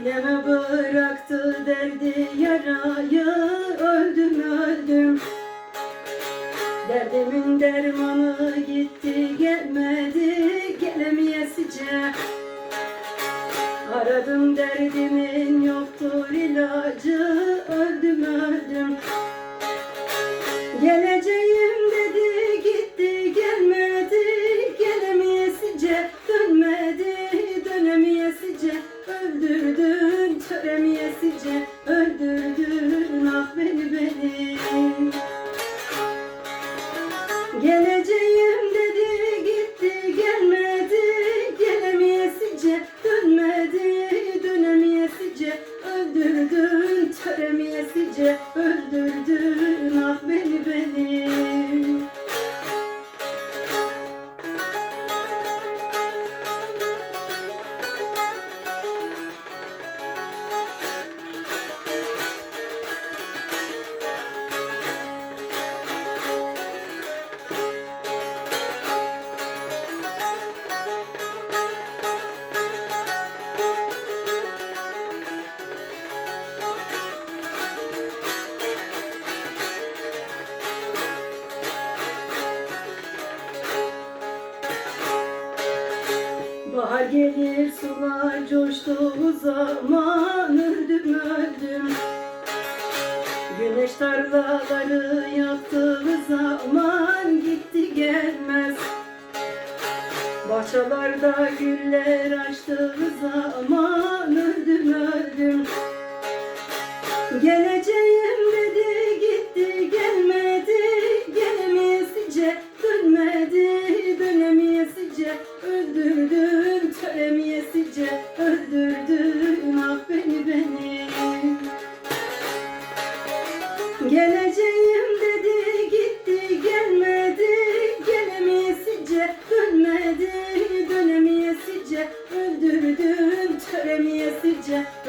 Çileme bıraktı derdi yarayı Öldüm öldüm. Derdimin dermanı gitti gelmedi Gelemeyesice. Aradım derdimin yoktur ilacı öldürdün ah beni beni Bahar gelir sular coştu zaman öldüm öldüm. Güneş tarlaları yaktığı zaman gitti gelmez. Bahçelerde güller açtığı zaman öldüm öldüm. Geleceğim dedi gitti gelmedi Gelemeyesice dönmedi dönemeyesice öldürdü. щастя.